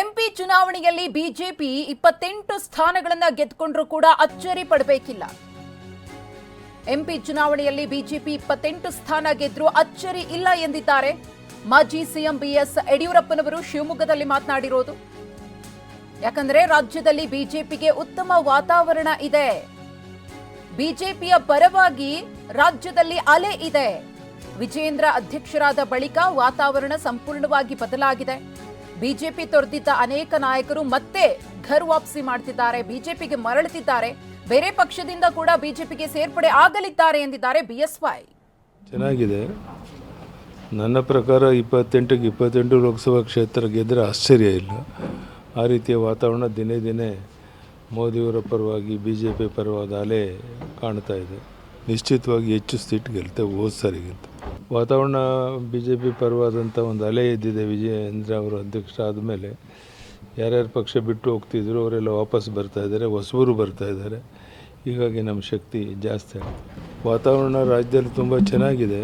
MP ಚುನಾವಣೆಯಲ್ಲಿ BJP ಇಪ್ಪತ್ತೆಂಟು ಸ್ಥಾನಗಳನ್ನು ಗೆದ್ಕೊಂಡ್ರೂ ಕೂಡ ಅಚ್ಚರಿ ಪಡಬೇಕಿಲ್ಲ. ಎಂಪಿ ಚುನಾವಣೆಯಲ್ಲಿ ಬಿಜೆಪಿ ಇಪ್ಪತ್ತೆಂಟು ಸ್ಥಾನ ಗೆದ್ರೂ ಅಚ್ಚರಿ ಇಲ್ಲ ಎಂದಿದ್ದಾರೆ. ಮಾಜಿ ಸಿಎಂ ಬಿಎಸ್ ಯಡಿಯೂರಪ್ಪನವರು ಶಿವಮೊಗ್ಗದಲ್ಲಿ ಮಾತನಾಡಿರೋದು. ಯಾಕಂದ್ರೆ ರಾಜ್ಯದಲ್ಲಿ ಬಿಜೆಪಿಗೆ ಉತ್ತಮ ವಾತಾವರಣ ಇದೆ. ಬಿಜೆಪಿಯ ಪರವಾಗಿ ರಾಜ್ಯದಲ್ಲಿ ಅಲೆ ಇದೆ. ವಿಜೇಂದ್ರ ಅಧ್ಯಕ್ಷರಾದ ಬಳಿಕ ವಾತಾವರಣ ಸಂಪೂರ್ಣವಾಗಿ ಬದಲಾಗಿದೆ. ಬಿಜೆಪಿ ತೊರೆದಿದ್ದ ಅನೇಕ ನಾಯಕರು ಮತ್ತೆ ಘರ್ ವಾಪಸಿ ಮಾಡ್ತಿದ್ದಾರೆ, ಬಿಜೆಪಿಗೆ ಮರಳುತ್ತಿದ್ದಾರೆ. ಬೇರೆ ಪಕ್ಷದಿಂದ ಕೂಡ ಬಿಜೆಪಿಗೆ ಸೇರ್ಪಡೆ ಆಗಲಿದ್ದಾರೆ ಎಂದಿದ್ದಾರೆ ಬಿಎಸ್ವೈ. ಚೆನ್ನಾಗಿದೆ. ನನ್ನ ಪ್ರಕಾರ ಇಪ್ಪತ್ತೆಂಟಕ್ಕೆ ಇಪ್ಪತ್ತೆಂಟು ಲೋಕಸಭಾ ಕ್ಷೇತ್ರ ಗೆದ್ದರೆ ಆಶ್ಚರ್ಯ ಇಲ್ಲ. ಆ ರೀತಿಯ ವಾತಾವರಣ ದಿನೇ ದಿನೇ ಮೋದಿಯವರ ಪರವಾಗಿ ಬಿ ಜೆ ಪಿ ಪರವಾದ ಅಲೆ ಕಾಣ್ತಾ ಇದೆ. ನಿಶ್ಚಿತವಾಗಿ ಹೆಚ್ಚು ಸೀಟ್ ಗೆಲ್ತೇವೆ ಹೋದ ಸಾರಿಗಿಂತ. ವಾತಾವರಣ ಬಿ ಜೆ ಪಿ ಪರವಾದಂಥ ಒಂದು ಅಲೆ ಇದ್ದಿದೆ ವಿಜಯೇಂದ್ರ ಅವರು ಅಧ್ಯಕ್ಷ ಆದಮೇಲೆ ಯಾರ್ಯಾರು ಪಕ್ಷ ಬಿಟ್ಟು ಹೋಗ್ತಿದ್ರು ಅವರೆಲ್ಲ ವಾಪಸ್ ಬರ್ತಾ ಇದ್ದಾರೆ, ಹೊಸಬರು ಬರ್ತಾ ಇದ್ದಾರೆ. ಹೀಗಾಗಿ ನಮ್ಮ ಶಕ್ತಿ ಜಾಸ್ತಿ ಆಗಿದೆ. ವಾತಾವರಣ ರಾಜ್ಯದಲ್ಲಿ ತುಂಬ ಚೆನ್ನಾಗಿದೆ.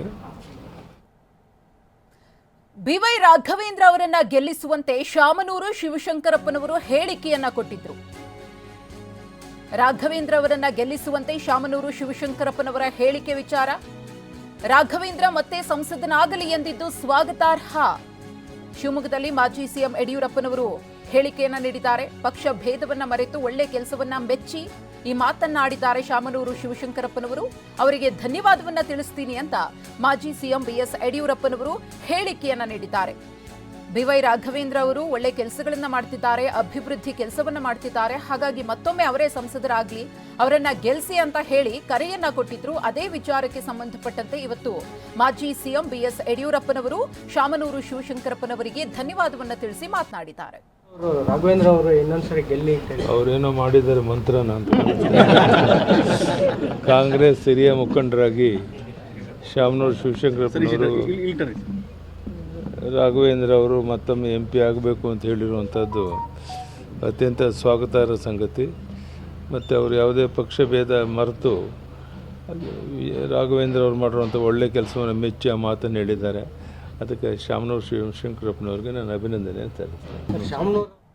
ಬಿವೈ ರಾಘವೇಂದ್ರ ಅವರನ್ನ ಗೆಲ್ಲಿಸುವಂತೆ ಶಾಮನೂರು ಶಿವಶಂಕರಪ್ಪನವರು ಹೇಳಿಕೆಯನ್ನ ಕೊಟ್ಟಿದ್ರು. ರಾಘವೇಂದ್ರ ಅವರನ್ನ ಗೆಲ್ಲಿಸುವಂತೆ ಶಾಮನೂರು ಶಿವಶಂಕರಪ್ಪನವರ ಹೇಳಿಕೆ ವಿಚಾರ. ರಾಘವೇಂದ್ರ ಮತ್ತೆ ಸಂಸದನಾಗಲಿ ಎಂದಿದ್ದು ಸ್ವಾಗತಾರ್ಹ. ಶಿವಮೊಗ್ಗದಲ್ಲಿ ಮಾಜಿ ಸಿಎಂ ಯಡಿಯೂರಪ್ಪನವರು ಹೇಳಿಕೆಯನ್ನ ನೀಡಿದ್ದಾರೆ. ಪಕ್ಷ ಭೇದವನ್ನ ಮರೆತು ಒಳ್ಳೆ ಕೆಲಸವನ್ನ ಮೆಚ್ಚಿ ಈ ಮಾತನ್ನಾಡಿದ್ದಾರೆ ಶಾಮನೂರು ಶಿವಶಂಕರಪ್ಪನವರು. ಅವರಿಗೆ ಧನ್ಯವಾದವನ್ನ ತಿಳಿಸ್ತೀನಿ ಅಂತ ಮಾಜಿ ಸಿಎಂ ಬಿಎಸ್ ಯಡಿಯೂರಪ್ಪನವರು ಹೇಳಿಕೆಯನ್ನ ನೀಡಿದ್ದಾರೆ. ಬಿವೈ ರಾಘವೇಂದ್ರ ಅವರು ಒಳ್ಳೆ ಕೆಲಸಗಳನ್ನ ಮಾಡ್ತಿದ್ದಾರೆ ಅಭಿವೃದ್ಧಿ ಕೆಲಸವನ್ನ ಮಾಡ್ತಿದ್ದಾರೆ. ಹಾಗಾಗಿ ಮತ್ತೊಮ್ಮೆ ಅವರೇ ಸಂಸದರಾಗ್ಲಿ ಅವರನ್ನ ಗೆಲ್ಸಿ ಅಂತ ಹೇಳಿ ಕರೆಯನ್ನ ಕೊಟ್ಟಿದ್ರು. ಅದೇ ವಿಚಾರಕ್ಕೆ ಸಂಬಂಧಪಟ್ಟಂತೆ ಇವತ್ತು ಮಾಜಿ ಸಿಎಂ ಬಿಎಸ್ ಯಡಿಯೂರಪ್ಪನವರು ಶಾಮನೂರು ಶಿವಶಂಕರಪ್ಪನವರಿಗೆ ಧನ್ಯವಾದವನ್ನ ತಿಳಿಸಿ ಮಾತನಾಡಿದ್ದಾರೆ. ಅವರು ರಾಘವೇಂದ್ರ ಅವರು ಇನ್ನೊಂದ್ಸರಿ ಗೆಲ್ಲಿ ಅವರೇನೋ ಮಾಡಿದ್ದಾರೆ ಮಂತ್ರನ ಅಂತ ಕಾಂಗ್ರೆಸ್ ಹಿರಿಯ ಮುಖಂಡರಾಗಿ ಶಾಮನೂರು ಶಿವಶಂಕರಪ್ಪನವರು ರಾಘವೇಂದ್ರ ಅವರು ಮತ್ತೊಮ್ಮೆ ಎಂ ಪಿ ಆಗಬೇಕು ಅಂತ ಹೇಳಿರುವಂಥದ್ದು ಅತ್ಯಂತ ಸ್ವಾಗತಾರ್ಹ ಸಂಗತಿ. ಮತ್ತು ಅವರು ಯಾವುದೇ ಪಕ್ಷ ಭೇದ ಮರೆತು ರಾಘವೇಂದ್ರ ಅವರು ಮಾಡಿರುವಂಥ ಒಳ್ಳೆಯ ಕೆಲಸವನ್ನು ಮೆಚ್ಚಿ ಆ ಮಾತನ್ನು ಹೇಳಿದ್ದಾರೆ. ಅದಕ್ಕೆ ಶಾಮನೂರು ಶಿವಶಂಕರಪ್ಪನವ್ರಿಗೆ ನಾನು ಅಭಿನಂದನೆ ಅಂತ ಹೇಳ್ತೀನಿ.